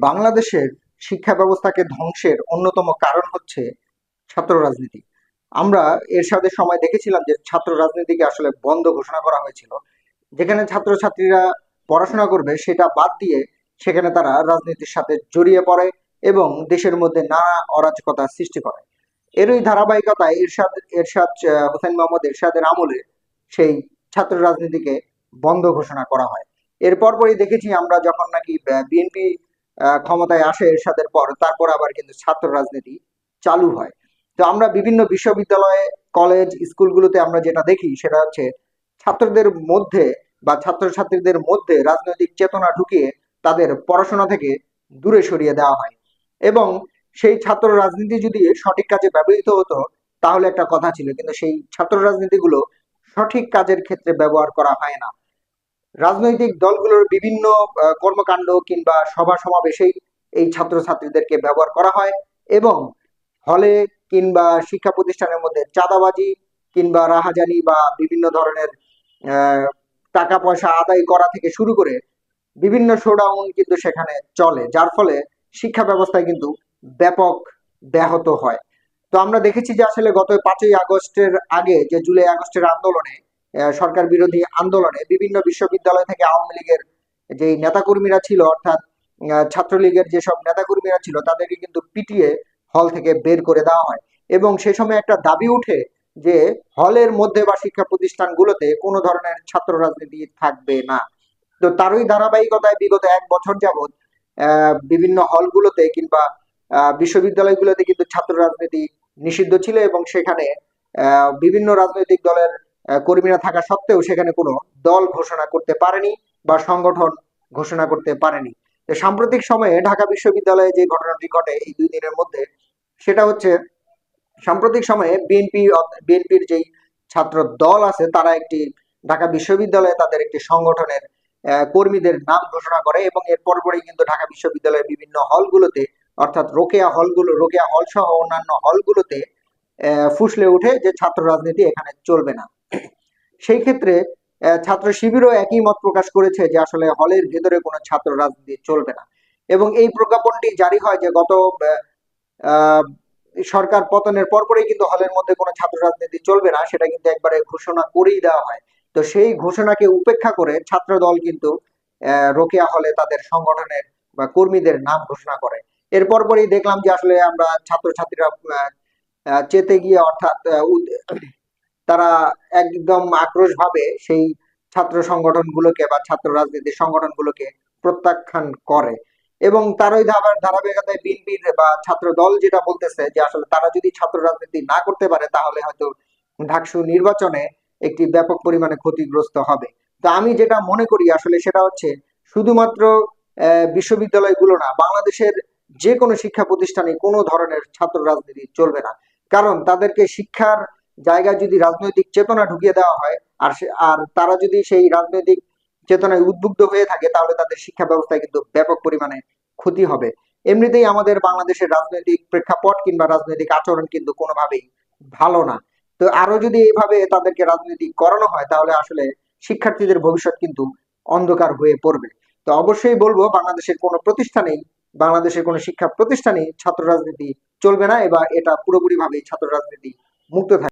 বাংলাদেশের শিক্ষা ব্যবস্থাকে ধ্বংসের অন্যতম কারণ হচ্ছে ছাত্র রাজনীতি। আমরা এরশাদের সময় দেখেছিলাম যে ছাত্র রাজনীতিকে আসলে বন্ধ ঘোষণা করা হয়েছিল। যেখানে ছাত্রছাত্রীরা পড়াশোনা করবে সেটা বাদ দিয়ে সেখানে তারা রাজনীতির সাথে জড়িয়ে পড়ে এবং দেশের মধ্যে নানা অরাজকতা সৃষ্টি করে। এরই ধারাবাহিকতায় এরশাদ এরশাদ হোসেন মোহাম্মদ এরশাদের আমলে সেই ছাত্র রাজনীতিকে বন্ধ ঘোষণা করা হয়। এর পরপরই দেখেছি আমরা যখন নাকি বিএনপি ক্ষমতায় আসে এরশাদের পর, তারপর আবার কিন্তু ছাত্র রাজনীতি চালু হয়। তো আমরা বিভিন্ন বিশ্ববিদ্যালয়ে, কলেজ, স্কুলগুলোতে আমরা যেটা দেখি, সেটা হচ্ছে ছাত্রদের মধ্যে বা ছাত্রছাত্রীদের মধ্যে রাজনৈতিক চেতনা ঢুকিয়ে তাদের পড়াশোনা থেকে দূরে সরিয়ে দেওয়া হয়। এবং সেই ছাত্র রাজনীতি যদি সঠিক কাজে ব্যবহৃত হতো, তাহলে একটা কথা ছিল, কিন্তু সেই ছাত্র রাজনীতিগুলো সঠিক কাজের ক্ষেত্রে ব্যবহার করা হয় না। রাজনৈতিক দলগুলোর বিভিন্ন কর্মকাণ্ড কিংবা সভা সমাবেশেই এই ছাত্রছাত্রীদেরকে ব্যবহার করা হয় এবং হলে কিংবা শিক্ষা প্রতিষ্ঠানের মধ্যে চাঁদাবাজি কিংবা রাহাজানি বা বিভিন্ন ধরনের টাকা পয়সা আদায় করা থেকে শুরু করে বিভিন্ন শোডাউন কিন্তু সেখানে চলে, যার ফলে শিক্ষা ব্যবস্থায় কিন্তু ব্যাপক ব্যাহত হয়। তো আমরা দেখেছি যে আসলে গত পাঁচই আগস্টের আগে, যে জুলাই আগস্টের আন্দোলনে সরকার বিরোধী আন্দোলনে বিভিন্ন বিশ্ববিদ্যালয় থেকে আওয়ামী লীগের যে নেতাকর্মীরা ছিল, অর্থাৎ ছাত্রলীগের যেসব নেতাকর্মীরা ছিল, তাদেরকে কিন্তু পিটিয়ে হল থেকে বের করে দেওয়া হয়। এবং সে সময় একটা দাবি উঠে যে হলের মধ্যে বা শিক্ষা প্রতিষ্ঠানগুলোতে কোনো ধরনের ছাত্র রাজনীতি থাকবে না। তো তারই ধারাবাহিকতায় বিগত এক বছর যাবৎ বিভিন্ন হলগুলোতে কিংবা বিশ্ববিদ্যালয়গুলোতে কিন্তু ছাত্র রাজনীতি নিষিদ্ধ ছিল এবং সেখানে বিভিন্ন রাজনৈতিক দলের কর্মীরা থাকা সত্ত্বেও সেখানে কোনো দল ঘোষণা করতে পারেনি বা সংগঠন ঘোষণা করতে পারেনি। সাম্প্রতিক সময়ে ঢাকা বিশ্ববিদ্যালয়ে যে ঘটনাটি ঘটে এই দুই দিনের মধ্যে, সেটা হচ্ছে সাম্প্রতিক সময়ে বিএনপি বিএনপির যেই ছাত্র দল আছে, তারা একটি ঢাকা বিশ্ববিদ্যালয়ে তাদের একটি সংগঠনের কর্মীদের নাম ঘোষণা করে এবং এর পরপরই কিন্তু ঢাকা বিশ্ববিদ্যালয়ের বিভিন্ন হলগুলোতে, অর্থাৎ রোকেয়া হলগুলো, রোকেয়া হল সহ অন্যান্য হলগুলোতে ফুসলে ওঠে যে ছাত্র রাজনীতি এখানে চলবে না। সেই ক্ষেত্রে ছাত্র শিবিরও একই মত প্রকাশ করেছে যে আসলে হলের ভেতরে কোনো ছাত্র রাজনীতি চলবে না। এবং এই প্রজ্ঞাপনটি জারি হয় যে গত সরকার পতনের পরপরই কিন্তু হলের মধ্যে কোনো ছাত্র রাজনীতি চলবে না, সেটা কিন্তু একবারে ঘোষণা করেই দেওয়া হয়। তো সেই ঘোষণাকে উপেক্ষা করে ছাত্র দল কিন্তু রোকেয়া হলে তাদের সংগঠনের বা কর্মীদের নাম ঘোষণা করে। এর পরপরই দেখলাম যে আসলে আমরা ছাত্রছাত্রীরা চেতে গিয়ে অর্থাৎ তারা একদম আক্রোশ ভাবে সেই ছাত্র সংগঠনগুলোকে বা ছাত্র রাজনীতির সংগঠনগুলোকে প্রত্যাখ্যান করে। এবং তারই ধারা- ধারাবাহিকতায় বিএনপির বা ছাত্র দল যেটা বলতেছে যে আসলে তারা যদি ছাত্র রাজনীতি না করতে পারে, তাহলে হয়তো ঢাকসু নির্বাচনে একটি ব্যাপক পরিমাণে ক্ষতিগ্রস্ত হবে। তো আমি যেটা মনে করি আসলে সেটা হচ্ছে শুধুমাত্র বিশ্ববিদ্যালয়গুলো না, বাংলাদেশের যে কোনো শিক্ষা প্রতিষ্ঠানে কোনো ধরনের ছাত্র রাজনীতি চলবে না। কারণ তাদেরকে শিক্ষার জায়গায় যদি রাজনৈতিক চেতনা ঢুকিয়ে দেওয়া হয়, আর আর তারা যদি সেই রাজনৈতিক চেতনায় উদ্বুদ্ধ হয়ে থাকে, তাহলে তাদের শিক্ষা ব্যবস্থায় কিন্তু ব্যাপক পরিমাণে ক্ষতি হবে। এমনিতেই আমাদের বাংলাদেশের রাজনৈতিক প্রেক্ষাপট কিংবা রাজনৈতিক আচরণ কিন্তু কোনোভাবেই ভালো না। তো আরও যদি এইভাবে তাদেরকে রাজনীতি করানো হয়, তাহলে আসলে শিক্ষার্থীদের ভবিষ্যৎ কিন্তু অন্ধকার হয়ে পড়বে। তো অবশ্যই বলব, বাংলাদেশের কোনো প্রতিষ্ঠানেই, বাংলাদেশের কোনো শিক্ষা প্রতিষ্ঠানেই ছাত্র রাজনীতি চলবে না, এবার এটা পুরোপুরি ভাবে ছাত্র রাজনীতি মুক্ত থাকবে।